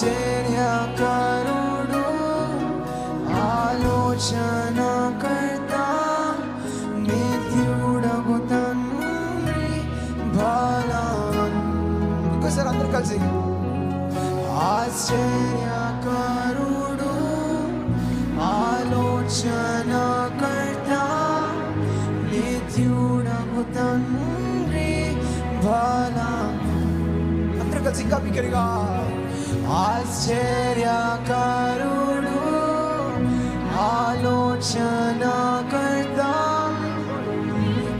ఆశ్చర్యకరుడు ఆలోచన కర్త నిత్యుడగు తండ్రి ఒకసారి అందరూ కలిసి ఆశ్చర్యకరుడు ఆలోచన కర్త నిత్యుడగు తండ్రి భలా అందరూ కలిసి ఇంకా బిగ్గరగా. ఆశ్చర్యకారుడు ఆలోచన కర్తం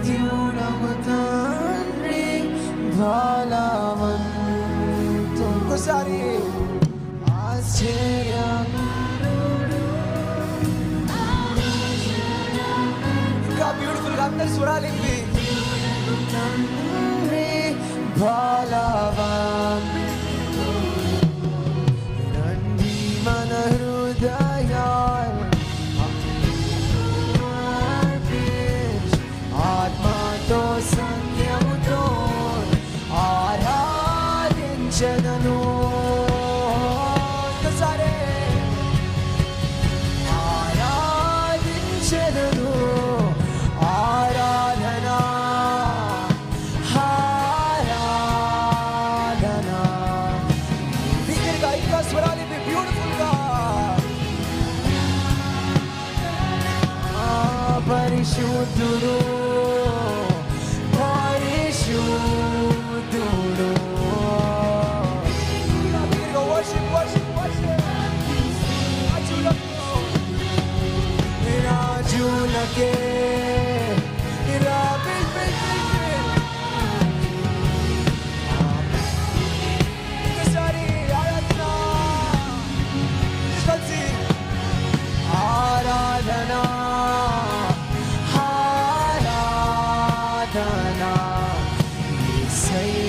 దేవుడవు తండ్రి బాలవంతు ఒకసారి ఆశ్చర్య ఇంకా బ్యూటిఫుల్గా చూడాలి తండ్రి బాలవా 是我走路。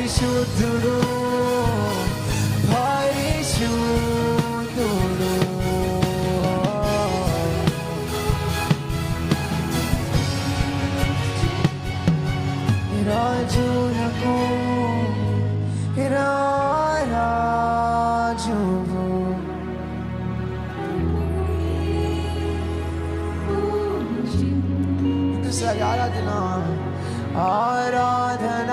పరిశుద్ధుడు పరిశుద్ధుడు రాజులకు రాజువు ఇంకోసారి ఆరాధన ఆరాధన ఆరాధన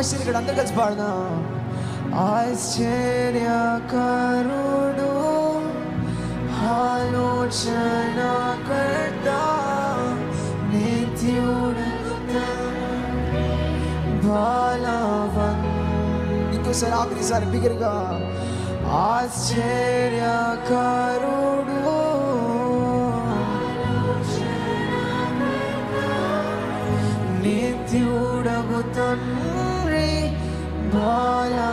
ఆశ్చర్యకడు అందరు కలిసి పాడదా. ఆశ్చర్యకరుడు ఆలోచన కర్త నిత్యుడు బాలవన్ ఇంకోసారి ఆఖరిసారి బిగరగా ఆశ్చర్యకరుడు నిత్యుడగు more